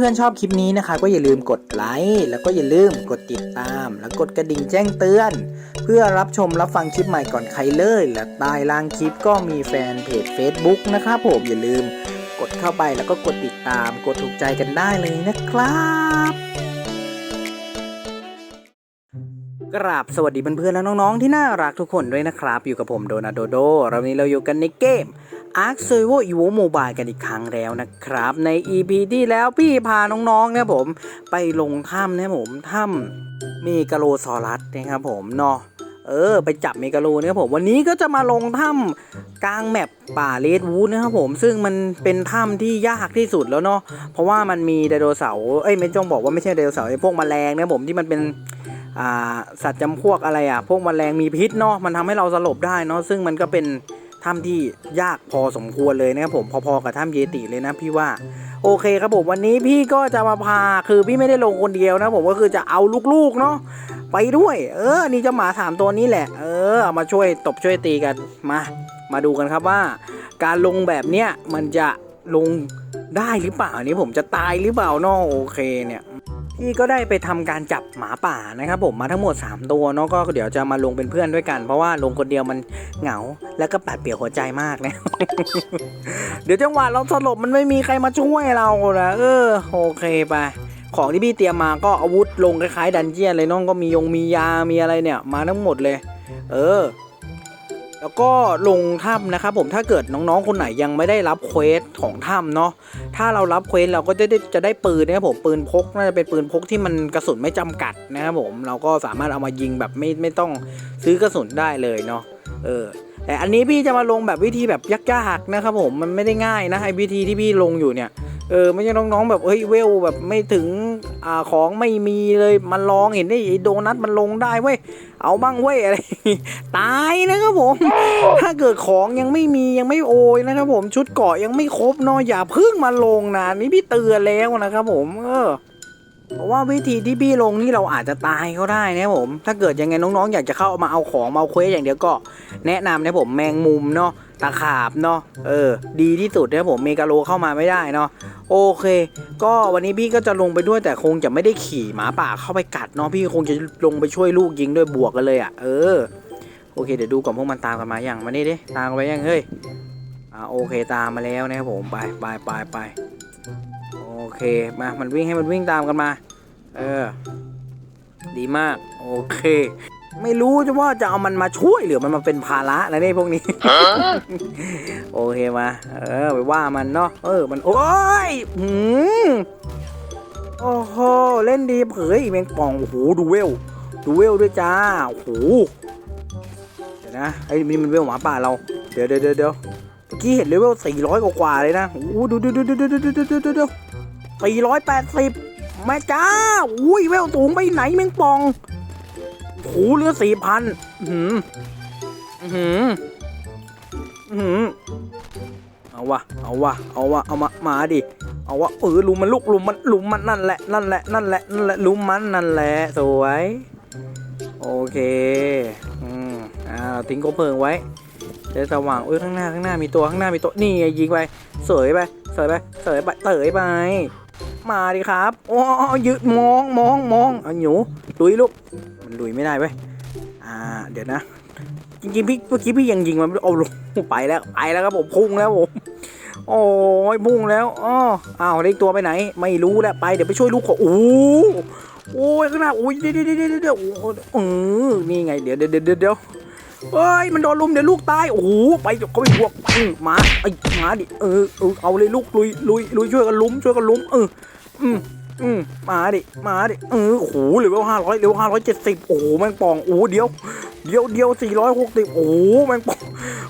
เพื่อนๆชอบคลิปนี้นะคะ ก็อย่าลืมกดไลค์แล้วก็อย่าลืมกดติดตาม แล้วกดกระดิ่งแจ้งเตือน เพื่อรับชมรับฟังคลิปใหม่ก่อนใครเลย และใต้ล่างคลิปก็มีแฟนเพจ Facebook นะครับผมอย่าลืมกดเข้าไปแล้วก็กดติดตาม กดถูกใจกันได้เลยนะครับ กราบสวัสดีเพื่อนๆและน้องๆ ที่น่ารักทุกคนด้วยนะครับ อยู่กับผมโดนาโดโดเราวันนี้เราอยู่กันในเกม Ark s e r v o Evo Mobile กันอีกครั้งแล้วนะครับ ใน EP ที่แล้วพี่พาน้องๆนี่ยผม ไปลงถ้ำนี่ยผมถ้ำเมกาโลซอรัสนะครับผมเนาะเออไปจับเมกาโลเนี่ยผมวันนี้ก็จะมาลงถ้ำกลางแมปป่าเลดวูดนะครับผมซึ่งมันเป็นถ้ำที่ยากที่สุดแล้วเนาะเพราะว่ามันมีไดโนเสาร์เอ้ยไม่ต้องบอกว่าไม่ใช่ไดโนเสาร์ไอ้พวกแมลงนะครับผมที่มันเป็น สัตว์จำพวกอะไรอะ พวกแมลงมีพิษเนาะมันทำให้เราสลบได้เนาะซึ่งมันก็เป็นถ้ำที่ยากพอสมควรเลยนะครับผมพอๆกับถ้ำเยติเลยนะพี่ว่า โอเคครับผมวันนี้พี่ก็จะมาพาคือพี่ไม่ได้ลงคนเดียวนะผมก็คือจะเอาลูกๆเนาะไปด้วย เออ นี่เจะหมาสามตัวนี้แหละ เออเอามาช่วยตบช่วยตีกันมา มาดูกันครับว่า การลงแบบเนี้ยมันจะลงได้หรือเปล่านนี้ผมจะตายหรือเปล่าเนาะโอเคเนี่ย พี่ก็ได้ไปทำการจับหมาป่านะครับผมมาทั้งหมด 3 ตัวเนาะก็เดี๋ยวจะมาลงเป็นเพื่อนด้วยกัน เพราะว่าลงคนเดียวมันเหงาแล้วก็ปัดเปลี่ยวหัวใจมากนะ เดี๋ยวจังหวะเราสลบมันไม่มีใครมาช่วยเรานะเออโอเคไปของที่พี่เตรียมมาก็อาวุธลงคล้ายๆดันเจียนเลยน้องก็มียงมียามีอะไรเนี่ย มาทั้งหมดเลย เออ แล้วก็ลงถ้ำนะครับผมถ้าเกิดน้องๆคนไหนยังไม่ได้รับเควสของถ้ำเนาะถ้าเรารับเควสเราก็จะได้จะได้ปืนนะครับผมปืนพกน่าจะเป็นปืนพกที่มันกระสุนไม่จำกัดนะครับผมเราก็สามารถเอามายิงแบบไม่ไม่ต้องซื้อกระสุนได้เลยเนาะเออแต่อันนี้พี่จะมาลงแบบวิธีแบบยากๆนะครับผมมันไม่ได้ง่ายนะไอ้วิธีที่พี่ลงอยู่เนี่ยเออไม่ใช่น้องๆแบบเฮ้ยเวลแบบไม่ถึงอ่าของไม่มีเลยมันลองเห็นได้ไอ้โดนัทมันลงได้เว้ย เอาบ้างเว้ยอะไร ตายนะครับผม ถ้าเกิดของยังไม่มียังไม่โอยนะครับผมชุดเกาะยังไม่ครบเนาะอย่าเพึ่งมาลงนะนี่พี่เตือนแล้วนะครับผม เออ เพราะว่าวิธีที่พี่ลงนี่เราอาจจะตายก็ได้นะผม ถ้าเกิดยังไงน้องๆ อยากจะเข้ามาเอาของมาเอาเควสอย่างเดียวก็ แนะนำนะผมแมงมุมเนาะตะขาบเนาะเออ ดีที่สุดนะผมเมกาโลเข้ามาไม่ได้เนาะโอเค ก็วันนี้พี่ก็จะลงไปด้วยแต่คงจะไม่ได้ขี่หมาป่าเข้าไปกัดเนาะพี่คงจะลงไปช่วยลูกยิงด้วยบวกกันเลยอะ่ะ เออโอเค เดี๋ยวดูก่อนพวกมันตามกันมาอย่างมานี่ดิตามกันไปยังเฮ้ยอ่าโอเคตามมาแล้วนะครับผมไปไปไปไป เค มา มันวิ่งให้มันวิ่งตามกันมา เออ ดีมาก โอเค ไม่รู้จะว่าจะเอามันมาช่วยหรือมันมาเป็นภาระนะเนี่ยพวกนี้ โอเคมา เออ ไปว่ามันเนาะ เออ มัน โอ้ยหืมโอ้โห เล่นดีเผยแมงป่อง โอ้โห ดูเวล ดูเวลด้วยจ้า โอ้โห เดี๋ยวนะไอ้นี่มันเวลหมาป่าเรา เดี๋ยวเดี๋ยวเดี๋ยวเดี๋ยวเมื่อกี้เห็นเลเวลสี่ร้อยกว่าๆเลยนะ โอ้โหดูดูดูดูดูดูดูดู ดูดูสี่ร้อยแปดสิบแม่จ้า อุ้ยแววสูงไปไหนแมงปองโหเหลือสี่พันหืมหืมหืมเอาวะ เอาวะ เอาวะ เอามา มาดิ เอาวะ เออลุมมันลุกลุมมันลุมมันนั่นแหละ นั่นแหละ นั่นแหละ นั่นแหละ ลุมมันนั่นแหละ สวย โอเค อืม อ่าทิ้งกบเพลิงไว้เดี๋ยวสว่างเอ้ยข้างหน้าข้างหน้ามีตัวข้างหน้ามีตัว นี่ไงยิงไป เสยไป เสยไป เสยไป เสยไป มาดิครับโอ้ยืดมองมองมองเอาหนูลุยลูกมันลุยไม่ได้เว้ยอ่าเดี๋ยวนะจริงๆพี่เมื่อกี้พี่ยังยิงมันเอาลงไปแล้วไปแล้วครับผมพุ่งแล้วผมโอ้ยพุ่งแล้วอ้ออ้าวเล็กตัวไปไหน ไม่รู้แล้วไปเดี๋ยวไปช่วยลูกก่อโอ้โอ้ยข้างหน้าโอ้ยเดี๋ยวเดี๋ยวเดี๋ยวเดี๋ยวโอ้เออนี่ไงเดี๋ยวเดี๋ยวเดี๋ยว เฮ้ยมันโดนลุมเดี๋ยวลูกตาย โอ้โหไปเขาไปบวกอืมาไอ้มาดิเออเออเอาเลยลูกลุยลุยลุยช่วยกันลุมช่วยกันลุมเอออืมอืมมาดิมาดิเออโอ้โหเหลือห้าร้อยเหลือห้าร้อยเจ็ดสิบโอ้โหแมงป่องโอ้เดียวเดียวเดียวสี่ร้อยหกสิบโอ้โหแมงป่อง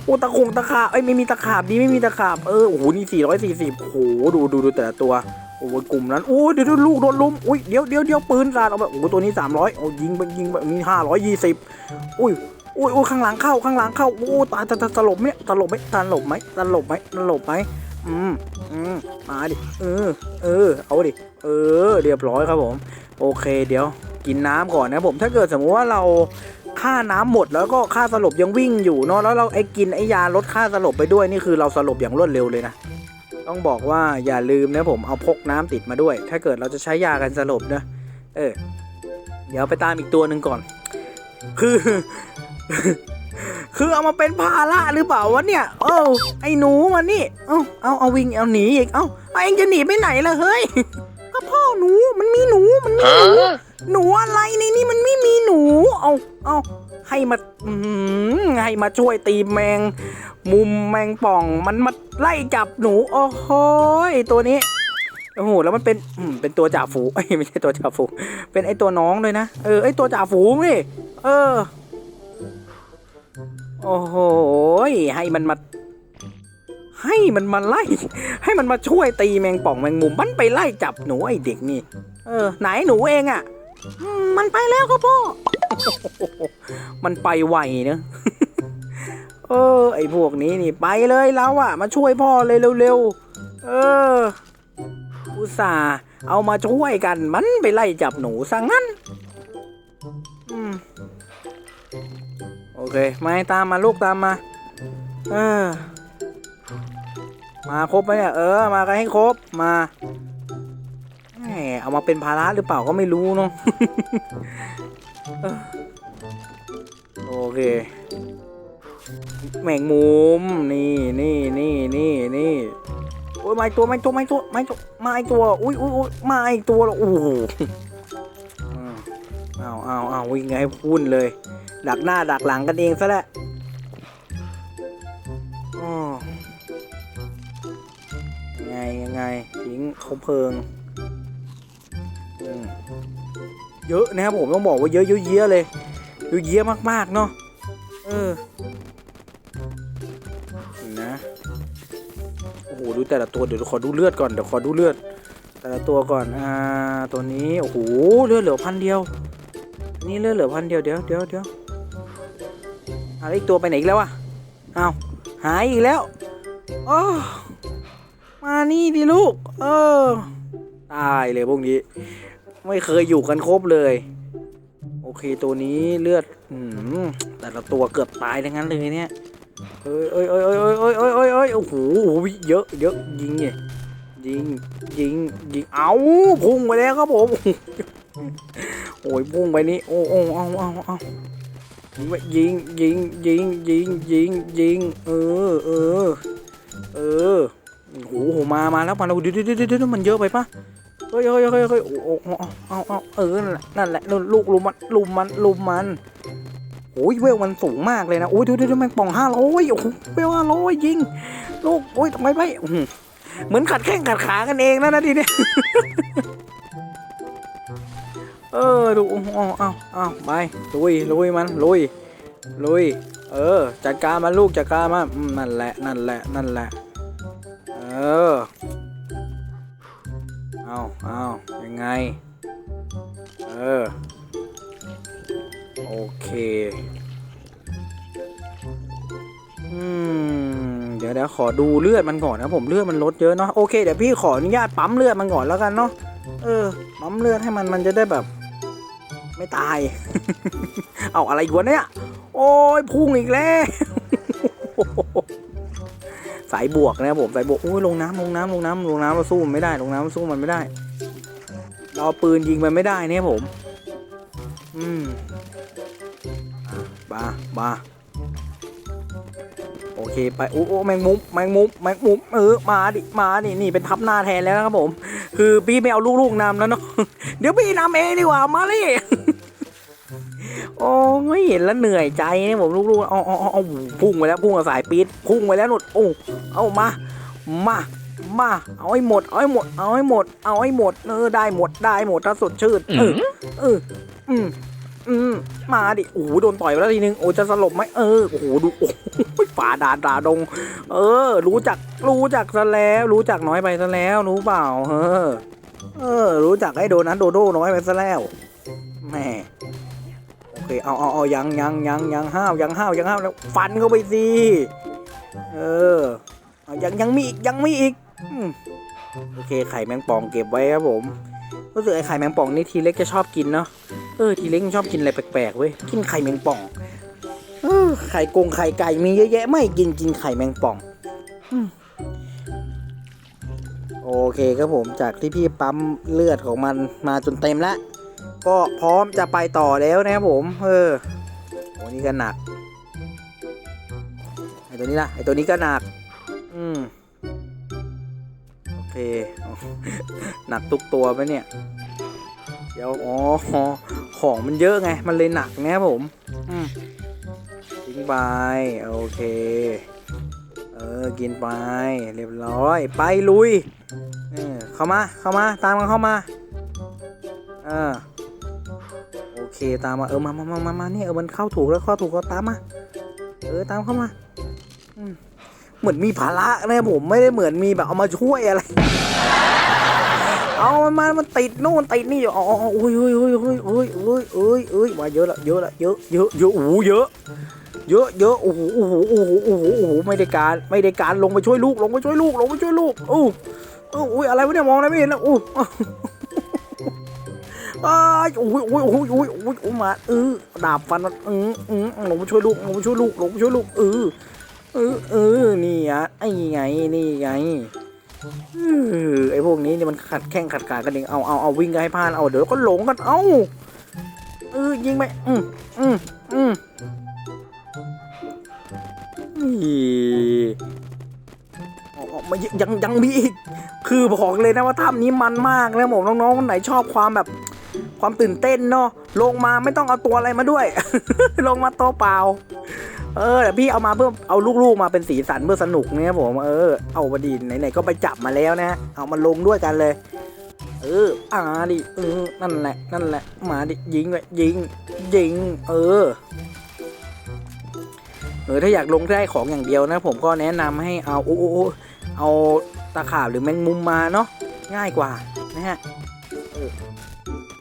โอ้ตะคงตะขาบไอ้ยไม่มีตะขาบดีไม่มีตะขาบเออโอ้โหนี่สี่ร้อยสี่สิบโอ้โหดูดูดูแต่ละตัวโอ้โหกลุ่มนั้นโอ้เดี๋ยวดูลูกโดนลุมอุ้ยเดี๋ยวเดี๋ยวเดี๋ยวปืนสาดเอาไปโอ้ตัวนี้สามร้อยโอ้ยิงไปยิงแบบนี้ห้าร้อยยี่สิบอุ้ย อุ้ยอุ้ยข้างหลังเข้าข้างหลังเข้าโอ้ตายตายตายตลบไหมเนี่ยตลบไหมตลบไหมตลบไหมตลบไหมอืมอืมมาดิเออเออเอาดิเออ เรียบร้อยครับผม โอเค เดี๋ยว กินน้ำก่อนนะผมถ้าเกิดสมมติว่าเราค่าน้ำหมดแล้วก็ค่าสลบยังวิ่งอยู่เนาะแล้วเราไอ้กินไอ้ยาลดค่าสลบไปด้วยนี่คือเราสลบอย่างรวดเร็วเลยนะต้องบอกว่าอย่าลืมนะผมเอาพกน้ำติดมาด้วย ถ้าเกิดเราจะใช้ยากันสลบนะเออเดี๋ยวไปตามอีกตัวหนึ่งก่อน คือ คือเอามาเป็นภาระหรือเปล่าวะเนี่ย เอ้าไอ้หนูมานี่ เอ้าเอาเอาวิ่งเอาหนีอีก เอ้าเอาเองจะหนีไปไหนล่ะเฮ้ยก็พ่อหนูมันมีหนูมันมีหนูหนูอะไรในนี้มันไม่มีหนู เอาเอาให้มาอืมให้มาช่วยตีแมง มุมแมงป่องมันมาไล่จับหนู โอ้โหยตัวนี้โอ้โหแล้วมันเป็นอืมเป็นตัวจ่าฝูงเอ้ยไม่ใช่ตัวจ่าฝูงเป็นไอตัวน้องเลยนะเออไอตัวจ่าฝูงนี่เออ โอ้โหให้มันมา ให้มันมาไล่ ให้มันมาช่วยตีแมงป่องแมงมุมมันไปไล่จับหนูไอเด็กนี่ เออ ไหนหนูเองอะ่ะมันไปแล้วครับพ่อ มันไปไวเนอะเออ ไอพวกนี้นี่ไปเลยเราอะมาช่วยพ่อเลยเร็วๆเอออุตส่าห์เอามาช่วยกันมันไปไล่จับหนูซะงั้น เคไมาให้ตามมาลูกตามมาเออมาครบไหมเนี่ยเออ มากันให้ครบมาแหมเอามาเป็นภาระหรือเปล่าก็ไม่รู้เนาะเออโอเคแมงมุมนี่นี่นี่นี่นี่โอ้ยมาอีกตัวมาอีกตัวมาอีกตัวมาอีกตัวมาอีกตัวอุ้ยอุ้ยอุ้ยมาอีกตัวแล้วโอ้โหอืมเอาเอาเอาวิ่งไงพุ่นเลย ดักหน้าดักหลังกันเองซะแหละอ๋อยังไงยังไงทิ้งเขาเพลิงอืมเยอะนะครับผมต้องบอกว่าเยอะเยอะเยอะเลยเยอะเยอะมากๆเนาะเออนะโอ้โหดูแต่ละตัวเดี๋ยวขอดูเลือดก่อนเดี๋ยวขอดูเลือด แต่ละตัวก่อนอ่าตัวนี้โอ้โหเลือดเหลือพันเดียว นี่เลือดเหลือพันเดียวเดี๋ยวเดี๋ยวเดี๋ยว อะไรอีกตัวไปไหนอีกแล้วอะอ้าหายอีกแล้วโอ้มานี่ดิลูก เออ ตายเลยพวกนี้ ไม่เคยอยู่กันครบเลย โอเคตัวนี้เลือด อืมแต่ละตัวเกือบตายทั้งนั้นเลยเนี่ยเอ้ยเอ้ยเอ้ยเอ้ยเอ้ยเอ้ยเอ้ยเอ้ยโอ้โหเยอะเยอะยิงเนี่ยยิงยิงยิงเอาพุ่งไปแล้วครับผมโอ้ยพุ่งไปนี่โอ้โอ้เอาเอาเอา ยิงไปยิงยิงยิงยิงยิงยิงเออเออเออโอ้โหมามาแล้วมาแล้วเดี๋ยวเดี๋ยวเดี๋ยวเดี๋ยวมันเยอะไปปะเฮ้ยเฮ้ยเฮ้ยเฮ้ยโอ้โหเอาเอาเออนั่นแหละลูกลุมมันลุมมันลุมมันโอ้ยเวลมันสูงมากเลยนะโอ้ยดี๋ยวเดี๋ยวแมงป่องห้าร้อยโอ้โหเวลห้าร้อยยิงลูกโอ้ยทำไมไม่เหมือนขัดแข้งขัดขากันเองนะนะทีเนี้ย เออดูเอาเอาเอาไปลุยลุยมันลุยลุย เออ จัดการมันลูกจัดการมันนั่นแหละนั่นแหละนั่นแหละ เออเอาเอายังไง เออ โอเคอืมเดี๋ยวเดี๋ยวขอดูเลือดมันก่อนนะผมเลือดมันลดเยอะเนาะโอเคเดี๋ยวพี่ขออนุญาตปั๊มเลือดมันก่อนแล้วกันเนาะเออปั๊มเลือดให้มันมันจะได้แบบ ไม่ตาย เอาอะไรอยู่วะเนี่ย โอ้ยพุ่งอีกแล้ว สายบวกนะครับผมสายบวกโอ้ยลงน้ำลงน้ำลงน้ำลงน้ำเราสู้มันไม่ได้ ลงน้ำเราสู้มันไม่ได้ เราเอาปืนยิงมันไม่ได้เนี่ยผม อืมบ้าบ้าโอเคไปโอ้โอ้แมงมุมแมงมุมแมงมุมเออมาดิมาดินี่เป็นทับหน้าแทนแล้วนะครับผม คือพี่ไม่เอาลูกๆนำแล้วเนาะเดี๋ยวพี่นำเองดีกว่ามาเลยโอ้ไม่เห็นแล้วเหนื่อยใจเนี่ยผมลูกๆเอาเอาเอาเอาพุ่งไปแล้วพุ่งกับสายปี๊ดพุ่งไปแล้วหนุดโอ้เอามา มามาเอาให้หมดเอาให้หมดเอาให้หมด เอาให้หมดเออได้หมดได้หมดถ้าสดชื่นเออเอออืม อืมมาดิโอ้โหโดนต่อยไปแล้วทีนึงโอ้จะสลบไหมเออโอ้โหดูโอ้โหฝ่าดาดาดง เออ รู้จักรู้จักซะแล้ว รู้จักน้อยไปซะแล้วรู้เปล่าเออเออ รู้จักไอ้โดนัทโดโดน้อยไปซะแล้วแหม่โอเคเอาเอาเอายังยังยังยังห้าวยังห้าวยังห้าวแล้วฟันเข้าไปสิเออยังยังมีอีกยังมีอีกโอเคไข่แมงป่องเก็บไว้ครับผมรู้สึกไอ้ไข่แมงป่องนี่ทีเล็กจะชอบกินเนาะ เออทีเล็กมันชอบกินอะไรแปลกๆเว้ยกินไข่แมงป่องเออไข่กงไข่ไก่มีเยอะแยะไม่กินกินไข่แมงป่องโอเคครับผมจากที่พี่ปั๊มเลือดของมันมาจนเต็มแล้วก็พร้อมจะไปต่อแล้วนะครับผม เออโอ้นี่ก็หนักไอตัวนี้ล่ะไอตัวนี้ก็หนัก อืมโอเค หนักทุกตัวไปะเนี่ย เดี๋ยว อ๋อ ของมันเยอะไง มันเลยหนักนะครับผมทิ้งไป โอเค เออ กินไป เรียบร้อย ไปลุย เออ เข้ามา เข้ามา ตามกันเข้ามา เออ โอเค ตามมา เออ มามามามามานี่ เออ มันเข้าถูกแล้วเข้าถูกก็ตามมา เออ ตามเข้ามา เหมือนมีภาระนะผม ไม่ได้เหมือนมีแบบเอามาช่วยอะไร เอามันมามันติดนู่นติดนี่อยู่อ๋ออุ้ยอุ้ยอุ้ยอุ้ยอุ้ยอุ้ยอุ้ยอุ้ยมาเยอะละเยอะละเยอะเยอะเยอะโอ้โหเยอะ เยอะเยอะโอ้โหโอ้โหโอ้โหโอ้โหโอ้โหไม่ได้การไม่ได้การลงไปช่วยลูกลงไปช่วยลูกลงไปช่วยลูกอู้อู้อุ้ยอะไรวะเนี่ยมองอะไรไม่เห็นแล้วอู้อ้ายโอ้ยโอ้ยโอ้ยโอ้ยโอ้ยโอ้ยมาเออดาบฟันมันอืออือลงไปช่วยลูกลงไปช่วยลูกลงไปช่วยลูกเออเออเออนี่อะไอ้ไงนี่ไง ไอ้พวกนี้เนี่ยมันขัดแข้งขัดขากันเองเอาเอาเอาวิ่งกันให้พลาดเอาเดี๋ยวก็หลงกันเอ้าเออยิงไปอืมอืมอืมนี่ออกมายังยังมีอีกคือบอกเลยนะว่าถ้ำนี้มันมากนะผมน้องๆคนไหนชอบความแบบความตื่นเต้นเนาะลงมาไม่ต้องเอาตัวอะไรมาด้วย ลงมาตัวเปล่า เออแต่พี่เอามาเพื่อเอาลูกๆมาเป็นสีสันเพื่อสนุกเนี่ยผมเออเอาบดีไหนๆก็ไปจับมาแล้วนะเอามาลงด้วยกันเลย เอออ่าดิเออนั่นแหละนั่นแหละมาดิยิงไปยิงยิง เออเออถ้าอยากลงได้ของอย่างเดียวนะ ผมก็แนะนำให้เอาโอ้โอ้เอาตะขาบหรือแมงมุมมาเนาะง่ายกว่านะฮะอ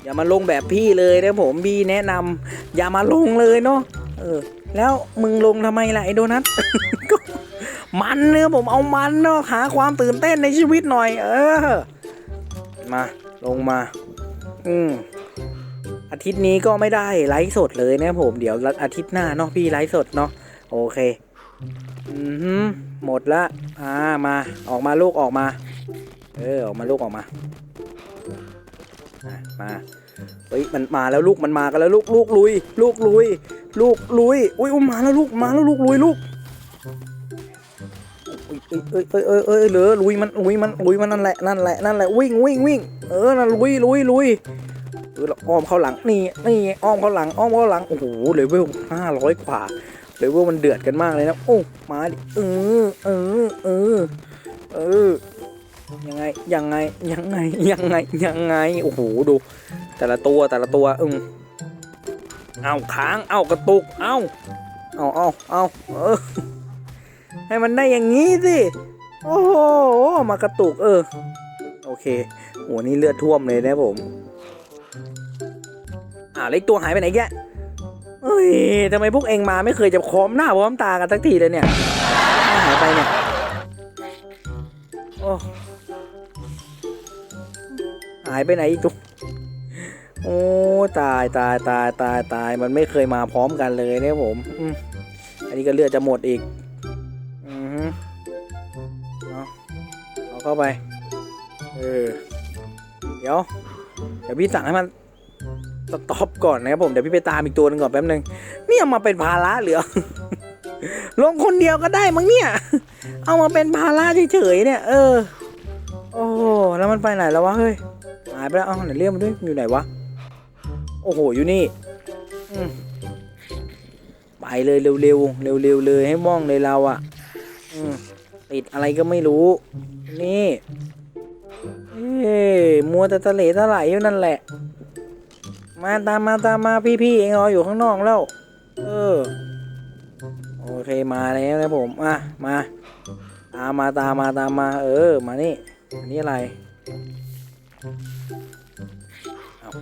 อย่ามาลงแบบพี่เลยนะผมพี่แนะนำอย่ามาลงเลยเนาะเออ แล้วมึงลงทำไมล่ะไอ้โดนัทก็มันเนื้อผมเอามันเนาะหาความตื่นเต้นในชีวิตหน่อย เออ มาลงมา อืมอาทิตย์นี้ก็ไม่ได้ไลฟ์สดเลยนะผมเดี๋ยวอาทิตย์หน้าเนาะพี่ไลฟ์สดเนาะโอเคอือหือหมดละอ่ามาออกมาลูกออกมา เออออกมาลูกออกมามาเฮ้ยมันมาแล้วลูกมันมากันแล้วลูกลูกลุย ลูกลุย ลูกลุยอุ้ยอุ้ยมาแล้วลูกมาแล้วลูกลุยลูกเอ้ยเอ้ยเอ้ยเอ้ยเอ้ยเหลือลุยมันลุยมันลุยมันนั่นแหละนั่นแหละนั่นแหละวิ่งวิ่งวิ่งเออนั่นลุยลุยลุยเอออ้อมเข้าหลังนี่นี่อ้อมเข้าหลังอ้อมเข้าหลังโอ้โหเลเวลห้าร้อยกว่าเลเวลมันเดือดกันมากเลยนะโอ้มาดิเออเออเออเออยังไงยังไงยังไงยังไงยังไงโอ้โหดู แต่ละตัวแต่ละตัวอืม เอาค้างเอากระตุกเอาเอาเอาเอาเออให้มันได้อย่างนี้สิโอ้โหมากระตุกเออ โอเคโหนี่เลือดท่วมเลยนะผมอ่าวแล้วอีกตัวหายไปไหนแกเฮ้ยทำไมพวกเองมาไม่เคยจะพร้อมหน้าพร้อมตากันสักทีเลยเนี่ยหายไปเนี่ยโอ้หายไปไหนอีกตัว โอ้ตายตายตายตายตายมันไม่เคยมาพร้อมกันเลยเนี่ยผมอันนี้ก็เลือดจะหมดอีกอือฮึเอาเอาเข้าไปเออเดี๋ยวเดี๋ยวพี่สั่งให้มันสต็อปก่อนนะครับผมเดี๋ยวพี่ไปตามอีกตัวหนึงก่อนแป๊บนึงเนี่ยเอามาเป็นภาระเหรือลงคนเดียวก็ได้มั้งเนี่ย เอามาเป็นภาระเฉยๆเนี่ย เออ โอ้แล้วมันไปไหนแล้ววะเฮ้ยหายไปแล้วเอาไหนเรียกมันด้วยอยู่ไหนวะ อ้โหอยู่นี่ไปเลยเร็วๆเร็วๆเลยให้ม่องเลยเราอะอืมติดอะไรก็ไม่รู้ นี่เอ้มัวแต่ทะเลทลายอยู่นั่นแหละ มาตามมาตามมาพี่ๆเองรออยู่ข้างนอกแล้ว เออ โอเคมาแล้วนะผม อะ มา ตามมาตามมาตามมา เออ มานี่อันนี้อะไร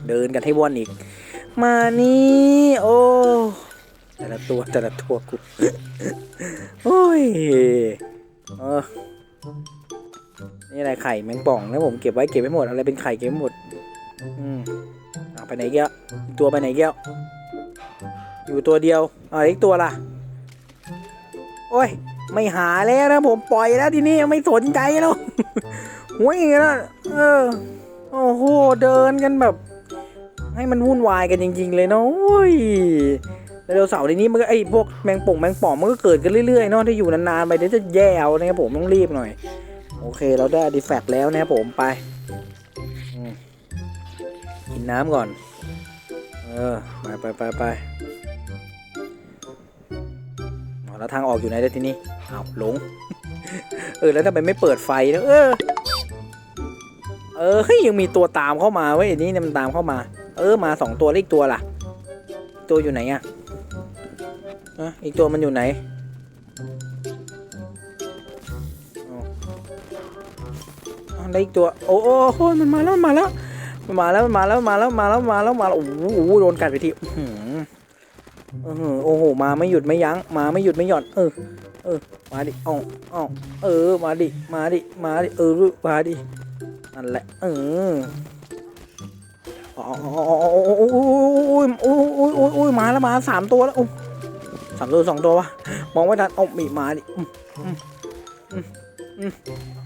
เดินกันให้วนอีก มานี่โอ้แต่ละตัวแต่ละตัวกูโอ้ยเออนี่อะไรไข่แมงป่องนะผมเก็บไว้เก็บไว้หมดอะไรเป็นไข่เก็บไว้หมด อืมเอไปไหนแก้วตัวไปไหนแก้วอยู่ตัวเดียวอ่าอีกตัวล่ะ โอ้ย ไม่หาแล้วนะผมปล่อยแล้วทีนี้ไม่สนใจแล้ววิ่งนะเออโอ้โหเดินกันแบบ ให้มันวุ่นวายกันจริง ๆ เลยเนาะโอ้ยไดโนเสาร์ในนี้มันก็ไอ้พวกแมงป่องแมงป่องมันก็เกิดกันเรื่อยๆเนาะถ้าอยู่นานๆไปเดี๋ยวจะแย่เอานะครับผมต้องรีบหน่อย โอเคเราได้อดีแฟกแล้วนะครับผมไปกินน้ำก่อน เออไปไปไปไปแล้วทางออกอยู่ไหนแล้ทีนี้อ้าวหลง เออแล้วทำไมไม่เปิดไฟเออ เออเฮ้ยังมีตัวตามเข้ามาเว้ยอันนี้เนี่ยมันตามเข้ามา เออมาสองตัวแล้วอีกตัวล่ะ ตัวอยู่ไหนอะอะอีกตัวมันอยู่ไหนอาเอาได้อีกตัวโอ้โอ้โอ้ยมันมาแล้วมันมาแล้วมันมาแล้วมันมาแล้วมาแล้วมาแล้วมาแล้วมาแล้วโอ้โหโอ้โดนกัดไปทีอื้ออโอ้โหมาไม่หยุดไม่ยั้งมาไม่หยุดไม่หย่อนเออเออมาดิเอ้าเอ้าเออมาดิมาดิมาดิเออมาดินั่นแหละเออ อ้ยโอ้ยโอ้ยโอ้ยโอ้ยมาแล้วมาสามตัวแล้วสามตัวสองตัววะมองไม่ทันเอามีมาดิ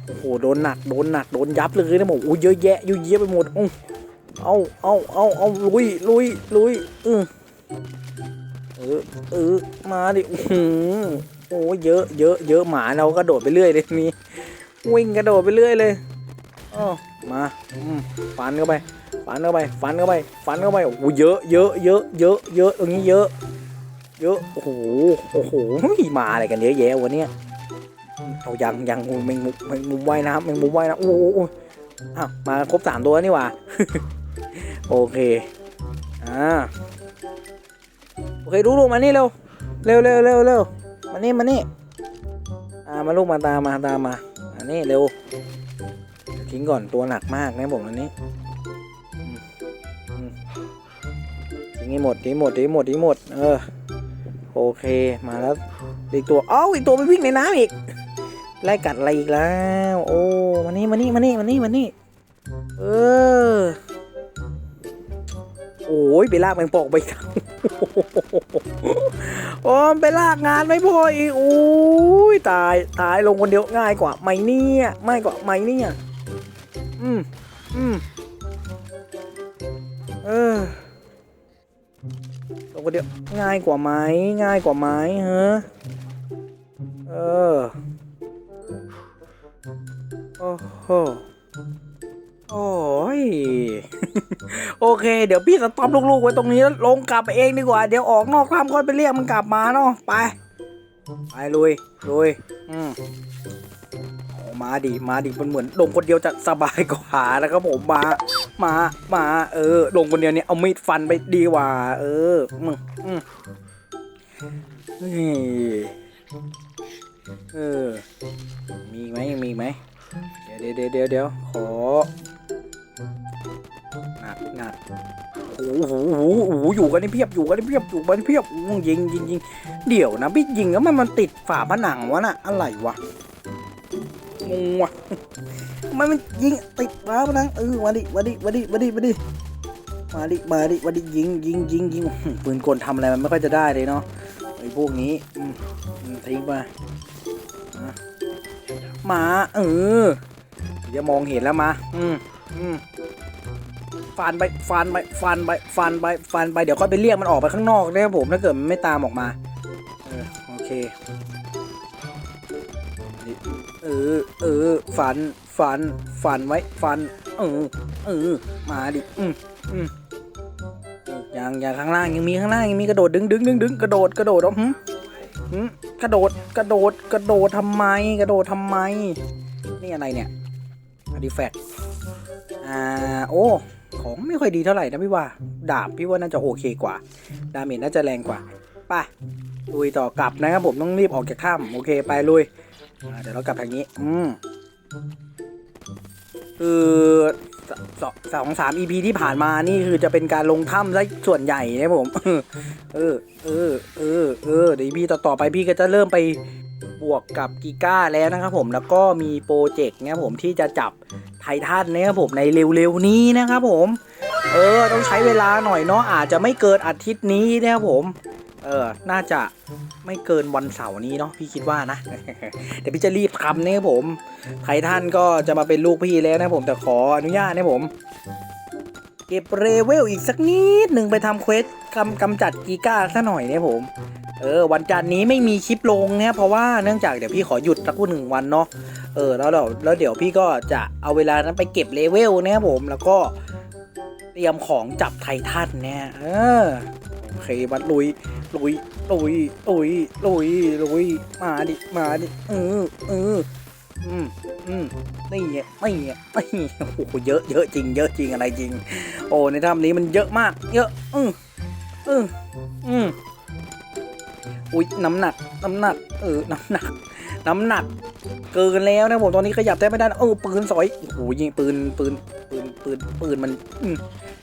โอ้โหโดนหนักโดนหนักโดนยับเลยนะหมูโอ้เยอะแยะยุ่ยเยอะไปหมดเอาเอาเอาเอาลุยลุยลุยเออเออเออมาดิโอ้เยอะเยอะเยอะหมาเราก็โดดไปเรื่อยเลยนี่วิ่งกระโดดไปเรื่อยเลยอ๋อ มาฟันเข้าไปฟันเข้าไปฟันเข้าไปฟันเข้าไปโอ้โหเยอะเยอะเยอะเยอะเยอะตรงนี้เยอะ เยอะโอ้โหโอ้โหมาอะไรกันเยอะแยะวันนี้เอายังยังแมงมุมแมงมุมว่ายน้ำแมงมุมว่ายน้ำโอ้โหอ้าวมาครบสามตัวนี่หว่าโอเคอ่าโอเคดูลูกมานี่เร็วเร็วเร็วเร็วเร็วมานี่มานี่อ่ามาลูกมาตามมาตามมาอันนี้เร็ว ทิ้งก่อนตัวหนักมากนะผมอันนี้ทิ้งให้หมดทิ้งหมดทิ้งหมดทิ้งหมด เออ โอเคมาแล้วอีกตัวเอ้าอีกตัวไปวิ่งในน้ำอีกไล่กัดอะไรอีกแล้ว โอ้มานี่มานี่มานี่มานี่มานี่เออโอ้ยไปลากแมงปอกไปโอ้ไปลากงานไม่พออีกโอ้ยตายตายลงคนเดียวง่ายกว่าไหมเนี่ยง่ายกว่าไหมเนี่ย อืมอืมเออลงคนเดียวง่ายกว่าไหมง่ายกว่าไหมฮะเออโอ้โหโอ้ยโอเค เดี๋ยวพี่สต็อปลูกๆไว้ตรงนี้แล้วลงกลับไปเองดีกว่า เดี๋ยวออกนอกถ้ำค่อยไปเรียกมันกลับมาเนาะไป ไปลุยลุยอืม มาดิมาดิมันเหมือนลงคนเดียวจะสบายกว่านะครับผมมามามาเออลงคนเดียวเนี่ยเอามีดฟันไปดีกว่า เออมอืมนี่เออมีไหมมีไหมเดี๋ยวเดี๋ยวเดี๋ยวเดี๋ยวขอหนักหนักโอ้โหโอ้โหอยู่กันนี่เพียบอยู่กันนี่เพียบอยู่กันนี่เพียบยิงยิงยิงเดี๋ยวนะพี่ยิงแล้วมันมันติดฝาผนังวะน่ะอะไรวะ งงว่ะทำไมมันยิงติดฟ้าพนังเออมาดิมาดิมาดิมาดิมาดิมาดิมาดิมาดิยิงยิงยิงยิงปืนกลทำอะไรมันไม่ค่อยจะได้เลยเนาะไอ้พวกนี้ทิ้งไปมามาเออจะมองเห็นแล้วมาอืมอืมฟันไปฟันไปฟันไปฟันไปฟันไปเดี๋ยวค่อยไปเรียกมันออกไปข้างนอกนะครับผมถ้าเกิดมันไม่ตามออกมาเออโอเค เออ เออฟันฟันฟันไว้ฟัน เออ เออ มาดิ อืมอืมออยังอยังข้างล่างยังมีข้างล่างยังมีกระโดดดึงดึงดึงดึงกระโดดกระโดดอะหืมหืมกระโดดกระโดดกระโดดทำไม กระโดดทำไม นี่อะไรเนี่ยอาร์ติแฟกต์อ่า โอ้ ของไม่ค่อยดีเท่าไหร่นะพี่ว่า ดาบพี่ว่าน่าจะโอเคกว่า ดาเมจน่าจะแรงกว่าไปลุยต่อกลับนะครับผมต้องรีบออกจากถ้ำโอเคไปลุย อ่าเดี๋ยวเรากลับทางนี้ อืมคือสสองสองสาม EP ที่ผ่านมานี่คือจะเป็นการลงถ้ำซะส่วนใหญ่นะผม เออ เออ เออ เออ เดี๋ยว EP ต่อต่อไปพี่ก็จะเริ่มไปบวกกับกีก้าแล้วนะครับผม แล้วก็มีโปรเจกต์นะครับผมที่จะจับไททันนะครับผมในเร็วๆนี้นะครับผม เออ ต้องใช้เวลาหน่อยเนาะอาจจะไม่เกินอาทิตย์นี้นะครับผม อออ น่าจะไม่เกินวันเสาร์นี้เนาะพี่คิดว่านะ เดี๋ยวพี่จะรีบทำเนี่ยครับผม ใครท่านก็จะมาเป็นลูกพี่แล้วนะผมแต่ขออนุญาตนะผม เก็บเรเวลอีกสักนิดหนึ่งไปทำเควสกำกำจัดกีก้าซะหน่อยเนี่ยผม เออ วันจันทร์นี้ไม่มีคลิปลงเนี่ยเพราะว่าเนื่องจากเดี๋ยวพี่ขอหยุดสักหนึ่งวันเนาะ เออแล้วเดี๋ยวแล้วเดี๋ยวพี่ก็จะเอาเวลานั้นไปเก็บเลเวลนะครับผมแล้วก็เตรียมของจับไททันเนี่ยเออ โอเคมาลุย ลุย ลุย ลุย ลุย ลุย มาดิ มาดิ เออเอออืมอืมนี่ไงไม่ไงไม่โอ้โหเยอะเยอะจริง เยอะจริงอะไรจริง โอ้ในถ้ำนี้มันเยอะมาก เยอะ อืมอืมอืมอุ้ยน้ำหนัก น้ำหนัก เออ น้ำหนัก น้ำหนัก เกินแล้วนะผมตอนนี้ขยับได้ไม่ได้เออปืนสอยโอ้โหยิงปืนปืนปืนปืนปืนมัน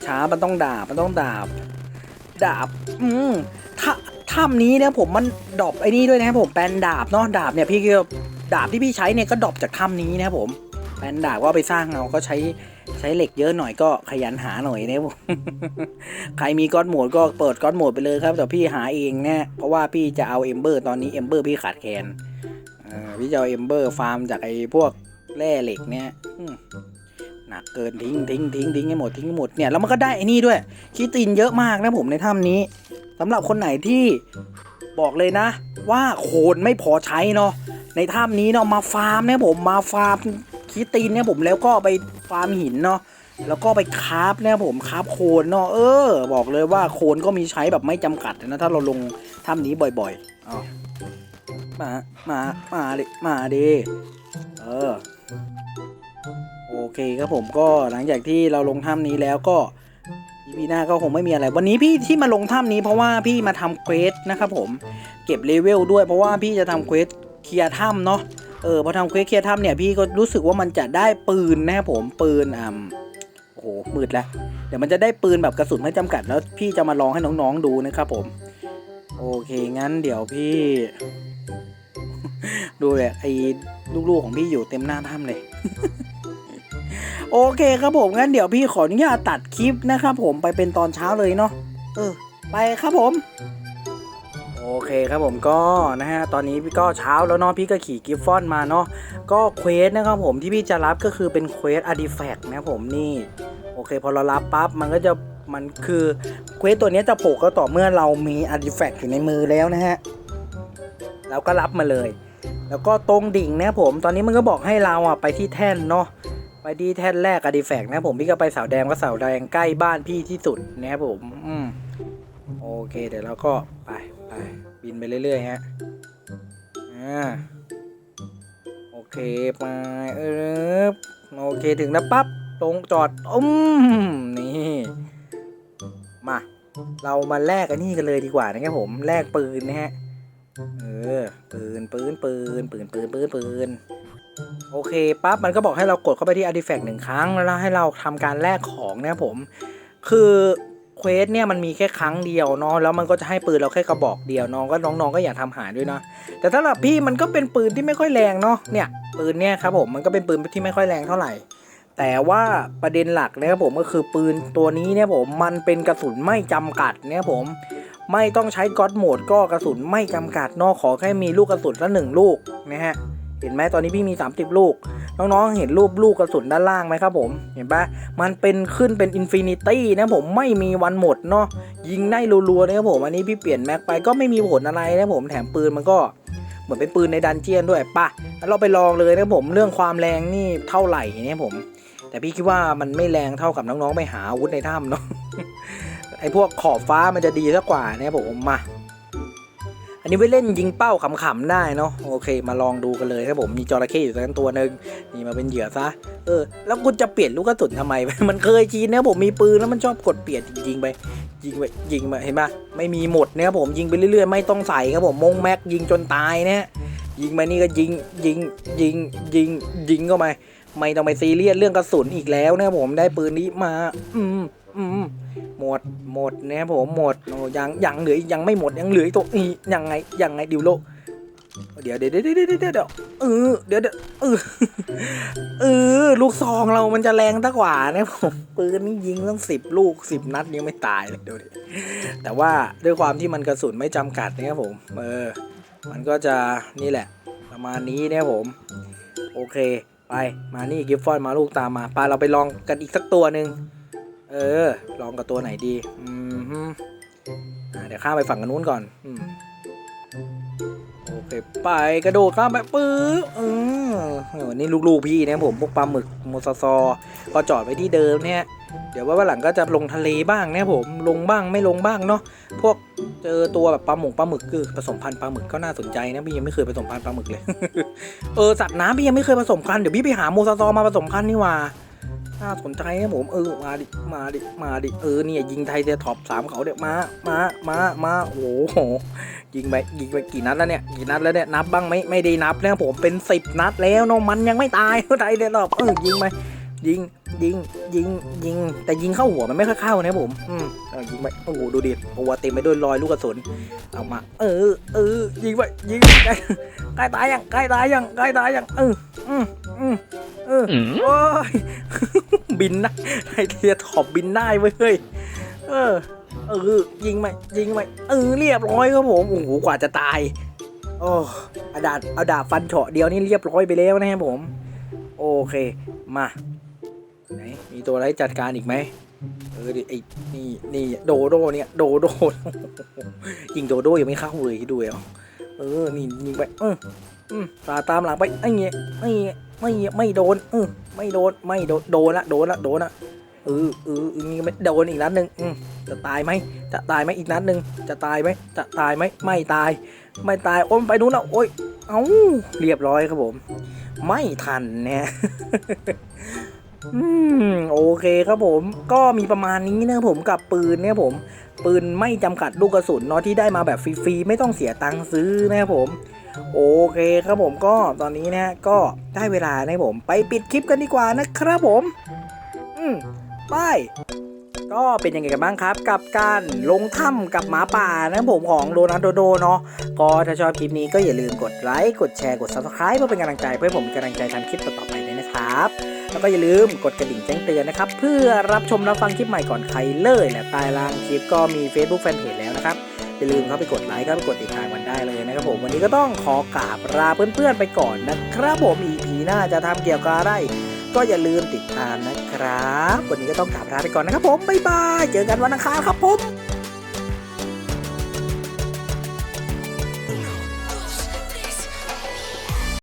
ช้ามันต้องดาบมันต้องดาบ ดาบ อืมถ้าถ้ำนี้เนี่ยผมมันดรอปไอ้นี่ด้วยนะครับผมแปนดาบเนาะดาบเนี่ยพี่ก็ดาบที่พี่ใช้เนี่ยก็ดรอปจากถ้ำนี้นะครับผมแปนดาบก็เอาไปสร้างเอาก็ใช้ใช้เหล็กเยอะหน่อยก็ขยันหาหน่อยนะครับผมใครมีก้อนโหมดก็เปิดก้อนโหมดไปเลยครับ แต่พี่หาเองเนี่ยเพราะว่าพี่จะเอาเอมเบอร์ตอนนี้เอมเบอร์พี่ขาดแคลนพี่จะเอาเอมเบอร์ฟาร์มจากไอ้พวกแร่เหล็กเนี่ยอืม นักเกินทิ้งทิ้งทิ้งทิ้งให้หมดทิ้งให้หมดเนี่ยแล้วมันก็ได้ไอ้นี่ด้วยคิตินเยอะมากนะผมในถ้ำนี้สำหรับคนไหนที่บอกเลยนะ ว่าโคนไม่พอใช้เนาะในถ้ำนี้เนาะมาฟาร์มเนี่ยผมมาฟาร์มคิตินเนี่ยผมแล้วก็ไปฟาร์มหินเนาะแล้วก็ไปคราฟเนี่ยผมคราฟโคนเนาะเออ บอกเลยว่าโคนก็มีใช้แบบไม่จำกัดนะถ้าเราลงถ้ำนี้บ่อยๆอ๋อมา มา มาดิมาดิเออโอ เคครับผมก็หลังจากที่เราลงถ้ำนี้แล้วก็อีพีหน้าก็คงไม่มีอะไร วันนี้พี่ที่มาลงถ้ำนี้เพราะว่าพี่มาทำเควสนะครับผมเก็บเลเวลด้วยเพราะว่าพี่จะทำเควสเคลียร์ถ้ำเนาะเออพอทำเควสเคลียร์ถ้ำเนี่ยพี่ก็รู้สึกว่ามันจะได้ปืนนะครับผมปืนอ่าโอ้โหมืดแล้วเดี๋ยวมันจะได้ปืนแบบกระสุนไม่จำกัด แล้วพี่จะมาลองให้น้องๆดูนะครับผมโอเคงั้นเดี๋ยวพี่ ดูแบบไอ้ลูกๆของพี่อยู่เต็มหน้าถ้ำเลย โอเคครับผมงั้นเดี๋ยวพี่ขออนุญาตตัดคลิปนะครับผมไปเป็นตอนเช้าเลยเนาะเออ ไปครับผม โอเคครับผมก็นะฮะตอนนี้พี่ก็เช้าแล้วเนาะพี่ก็ขี่กิฟฟอนมาเนาะก็เควสนะครับผมที่พี่จะรับก็คือเป็นเควสอาร์ติแฟกต์นะครับผมนี่ โอเค พอเรารับปั๊บมันก็จะมันคือเควสตัวนี้จะโผล่ก็ต่อเมื่อเรามีอาร์ติแฟกต์อยู่ในมือแล้วนะฮะเราก็รับมาเลย แล้วก็ตรงดิ่งนะครับผม ตอนนี้มันก็บอกให้เราอะไปที่แท่นเนาะ ไปที่แท่นแรกอะดีแฟกนะผมพี่ก็ไปเสาแดงก็เสาแดงใกล้บ้านพี่ที่สุดนะครับผม อืมโอเค เดี๋ยวเราก็ไปไปบินไปเรื่อยๆฮะอ่าโอเคไปเออโอเคถึงแล้วปั๊บตรงจอดอืมนี่มาเรามาแลกอันนี้กันเลยดีกว่านะครับผมแลกปืนนะฮะเออปืนปืนปืนปืนปืนปืนปืน โอเคปั๊บมันก็บอกให้เรากดเข้าไปที่ artifact หนึ่งครั้ง แล้วให้เราทำการแลกของนะผม คือเควสเนี่ยมันมีแค่ครั้งเดียวเนาะแล้วมันก็จะให้ปืนเราแค่กระบอกเดียวน้องก็น้องๆก็อยากทำหารด้วยเนาะแต่ถ้าหรับพี่มันก็เป็นปืนที่ไม่ค่อยแรงเนาะเนี่ยปืนเนี่ยครับผมมันก็เป็นปืนที่ไม่ค่อยแรงเท่าไหร่ แต่ว่าประเด็นหลักนะครับผมก็คือปืนตัวนี้เนี่ยผมมันเป็นกระสุนไม่จำกัดเนี่ยผมไม่ต้องใช้ก๊อตโหมดก็กระสุนไม่จำกัดนอกขอแค่มีลูกกระสุนละหนึ่งลูกนะฮะ เห็นไหมตอนนี้พี่มี 30 ลูก น้องๆ เห็นรูปลูกกระสุนด้านล่างไหมครับผม เห็นปะมันเป็นขึ้นเป็นอินฟินิตี้นะผมไม่มีวันหมดเนาะยิงได้รัวๆนะครับผม อันนี้พี่เปลี่ยนแม็กไปก็ไม่มีผลอะไรนะผมแถมปืนมันก็เหมือนเป็นปืนในดันเจียนด้วยปะแล้วเราไปลองเลยนะผมเรื่องความแรงนี่เท่าไหร่เนี่ยผม แต่พี่คิดว่ามันไม่แรงเท่ากับน้องๆไปหาอาวุธในถ้ำเนาะไอพวกขอบฟ้ามันจะดีสักกว่าเนี่ยผมมา นนี้ไว้เล่นยิงเป้าขำๆได้เนาะโอเค มาลองดูกันเลยครับผมมีจระเข้อยู่ตรงนั้นตัวหนึ่งนี่มาเป็นเหยื่อซะเออแล้วคุณจะเปลี่ยนลูกกระสุนทำไม มันเคยจีนนะผมมีปืนแล้วมันชอบกดเปลี่ยนยิงไปยิงไปยิงไปเห็นปะไม่มีหมดนะครับผมยิงไปเรื่อยๆ ไม่ต้องใส่ครับผมมงแม็กยิงจนตายเนี่ยยิงไปนี่ก็ยิงยิงยิงยิงยิงเข้าไปไม่ต้องไปซีเรียสเรื่องกระสุนอีกแล้วนะครับผมได้ปืนนี้มา อืม อืมหมดหมดนะครับผมหมดโอ้ยังยังเหลือยังไม่หมดยังเหลืออีกตัวอียังไงยังไงดิวโลเดี๋ยวเดี๋ยวเดี๋ยวเดี๋ยวเดี๋ยวเออเดี๋ยวเดี๋ยวเออเออลูกซองเรามันจะแรงตะกว่านี่ยผมปืนนี่ยิงตั้งสิบลูกสิบนัดยังไม่ตายเลยดูดิแต่ว่าด้วยความที่มันกระสุนไม่จำกัดเนี่ยผมเออมันก็จะนี่แหละ ประมาณนี้เนี่ยผม โอเค ไปมานี่กิฟฟอนมาลูกตามมาไปเราไปลองกันอีกสักตัวหนึ่ง เออ ลองกับตัวไหนดี อืมอเดี๋ยวข้ามไปฝั่งกันนู้นก่อน อืมโอเค ไปกระโดดข้ามไปปื้อออเอนี่ลูกๆพี่เนี่ยผมพวกปลาหมึกโมซาซอ ก็จอดไว้ที่เดิมเนี่ย เดี๋ยวว่าวันหลังก็จะลงทะเลบ้างเนี่ยผม ลงบ้างไม่ลงบ้างเนาะ พวกเจอตัวแบบปลาหมงปลาหมึกคือผสมพันธุ์ปลาหมึกก็น่าสนใจนะพี่ยังไม่เคยผสมพันธุ์ปลาหมึกเลย เออสัตว์น้ำพี่ยังไม่เคยผสมพันธุ์เดี๋ยวพี่ไปหาโมซาซอมาผสมพันธุ์นี่ว่า น่าสนใจนะผมเออมาดิมาดิมาดิเออเนี่ยยิงไทยเซท็อปสามเขาเดี๋ยวมามามามาโอ้โหยิงไปยิงไปกี่นัดแล้วเนี่ยกี่นัดแล้วเนี่ยนับบ้างไหมไม่ได้นับนะผมเป็นสิบนัดแล้วเนาะมันยังไม่ตายไทยเซท็อปเออยิงไปยิงยิงยิงยิง แต่ยิงเข้าหัวมันไม่ค่อยเข้านะผม อืมเออยิงไปโอ้โหดูดิตัวเต็มไปด้วยรอยลูกกระสุนเอามา เออเออยิงไปยิงใกล้ตายยังใกล้ตายยังใกล้ตายยังเอออืมอืม เออโอ้ยบินนะไอเทียถอบบินได้เว้ยเฮ้ยเออเออยิงไหมยิงไหมเออเรียบร้อยครับผมโอ้โหกว่าจะตาย โอ้เอาดาบเอาดาบฟันเฉาะเดียวนี่เรียบร้อยไปแล้วนะครับผม โอเคมาไหนมีตัวอะไรจัดการอีกไหมเออดิไอ้นี่นี่โดโดเนี่ยโดโดยิงโดโดยังไม่เข้าเลยดูเอาเออนี่ยิงไปเอออืมตาตามหลังไปไอ้เงี้ยไอ้เงี้ย ไม่ไม่โดนเออไม่โดนไม่โดนโดนละโดนละโดนละเออเออนี่ไม่โดนอีกนัดหนึ่งอืมจะตายไหมจะตายไหมอีกนัดหนึ่งจะตายไหมจะตายไหมไม่ตาย ไม่ตายโอ้ยไปนู้นแล้วโอ้ยเอ้าเรียบร้อยครับผม ไม่ทันเนี่ยอืมโอเคครับผมก็มีประมาณนี้นะผมกับปืนเนี่ยผมปืนไม่จำกัดลูกกระสุนเนาะที่ได้มาแบบฟรีๆไม่ต้องเสียตังค์ซื้อนะครับผม โอเคครับผมก็ตอนนี้นะก็ได้เวลานผมไปปิดคลิปกันดีกว่านะครับผม อืมไปก็เป็นยังไงกันบ้างครับ กับการลงถ้ำกับหมาป่านะผมของโดนัทโดโดเนาะก็ถ้าชอบคลิปนี้ก็อย่าลืมกดไลค์กดแชร์กด subscribe เพื่อเป็นกำลังใจเพื่อให้ผมมีกำลังใจทำคลิปต่อๆไปด้วยนะครับ แล้วก็อย่าลืมกดกระดิ่งแจ้งเตือนนะครับ เพื่อรับชมรับฟังคลิปใหม่ก่อนใครเลยและใต้ล่างคลิปก็มี Facebook Fanpage แล้วนะครับ อย่าลืมเข้าไปกดไลค์ก็ไปกดติดตามกันได้เลยนะครับผมวันนี้ก็ต้องขอกราบลาเพื่อนๆไปก่อนนะครับผมอีพีหน้าจะทำเกี่ยวกับอะไรก็อย่าลืมติดตามนะครับ วันนี้ก็ต้องกราบลาไปก่อนนะครับผมบ๊ายบายเจอกันวันอังคารครับผม